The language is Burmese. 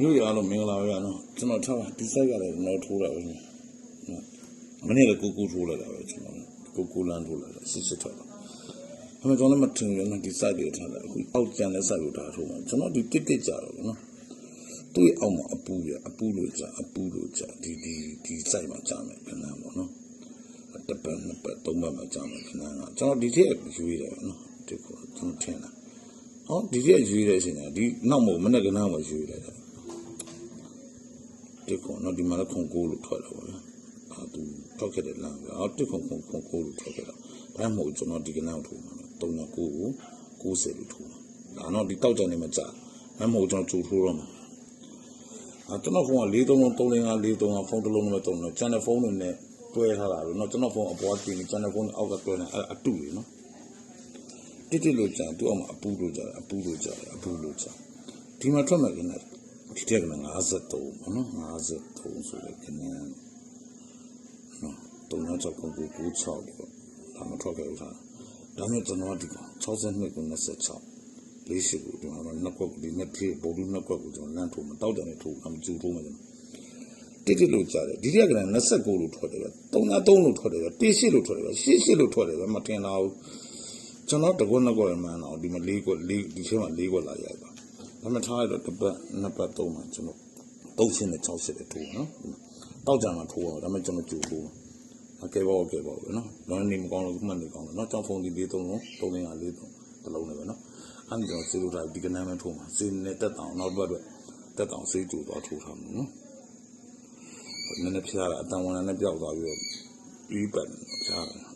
မျိုးရအောင်မင်္ဂလာပါဗျာနော်ကျွန်တော်ထားဒီ site ကလည်းတော့ထိုးတာပဲနော်မနေ့ကကိုကိုထိုးလိုက်တာပဲကျွန်တော်ကိုကိုလန်းထိုးလိုက်တာစစ်စစ်ထွက်တာအမေကျွန်တော်လည်းမထင်ဘူးနော်ဒီ site တွေထားတာအခုအောက်ကျန်တဲ့ site ကိုထားထိုးမှာကျွန်တော်ဒီတစ်တစ်ကြတော့နော်သူ့ရဲ့အောက်မှာအပူရအပူလို့ကြာအပူလို့ကြာဒီဒီဒီ site မှာကြာမယ်ခဏပေါ့နော်တပတ်နှစ်ပတ်သုံးပတ်မှာကြာမယ်ခဏကကျွန်တော်ဒီထက်ရွေးတယ်နော်ဒီကိုကျွန်တော်ထင်တာဟောဒီထက်ရွေးတဲ့အချိန်ကဒီနောက်မို့မနေ့ကနောက်မှာရွေးတယ်တ စ်ခုနော်ဒီမှာလည်းခုံကိုလို့ထွက်တော့ဗောဗျာအာသူထွက်ခဲ့တဲ့လမ်းပဲအော်တစ်ခုခုံခုံကိုလို့ထွက်ခဲ့တာဒါမှမဟုတ်ကျွန်တော်ဒီကနေ့ထိုးမှာ39ကို90လို့ထိုးမှာဒါတော့ဒီတောက်ကြနေမှာကြာဒါမှမဟုတ်ကျွန်တော်ကြိုထိုးတော့မှာအာကျွန်တော်ဖုန်းက4335 43ဖုန်းတစ်လုံးနဲ့တုံးတော့ကျန်တဲ့ဖုန်းတွေနဲ့တွဲထားတာလို့နော်ကျွန်တော်ဖုန်းအပေါ်ကပြင်ကျန်တဲ့ဖုန်းအောက်ကတွဲနေအဲ့အတူလေနော်တိတိလို့ကြာသူ့အောက်မှာအပူလို့ကြာအပူလို့ကြာအပူလို့ကြာဒီမှာထွက်မှာကနေ့ ဒီတက်က53ပေါ့နော်53ဆိုတဲ့ခဏနော်တုံးတော့ကိုကိုကို6ပေါ့ဒါမှထွက်ခဲ့ဥထားဒါမှကျွန်တော်ဒီက62ကို26လေးရှိကိုဒီမှာနှစ်ကွက်ဒီနှစ်ပြေပေါ်လူနှစ်ကွက်ကိုကျွန်တော်လမ်းထိုးမတောက်တယ်နဲ့ထိုးအမကျူထိုးမယ်ကျွန်တော်တိတိလို့ကြားတယ်ဒီတက်က29လို့ထွက်တယ်33လို့ထွက်တယ်18လို့ထွက်တယ်88လို့ထွက်တယ်မတင်တော့ဘူးကျွန်တော်တကွက်နှစ်ကွက်မှန်းတော့ဒီမှာ၄ကွက်၄ဒီထဲမှာ၄ကွက်လာရိုက်ပါဒါ မှထားရတော့တစ်ပတ်နှစ်ပတ်သုံးပတ်ကျွန်တော်သုံးချင်းနဲ့6ရှစ်နဲ့ထိုးနော်တောက်ကြမှာထိုးအောင်ဒါမှကျွန်တော်ကြိုထိုးအကဲပေါ့အကဲပေါ့ပဲနော်လောနေမကောင်းလို့မှတ်နေကောင်းတယ်နော်ကြောင်ဖုန်းဒီလေးသုံးလုံးသုံးလေးကလေးသုံးတစ်လုံးနဲ့ပဲနော်အဲ့ဒီတော့စေလို့ထားဒီကနမ်းမထိုးမှာစေနဲ့တက်တောင်နောက်ဘက်အတွက်တက်တောင်စေးကြိုသွားထိုးထားမှာနော်နည်းနည်းဖျားတာအတန်ဝန်နဲ့ပျောက်သွားပြီးတော့ပြီးပတ်ဖျားတယ်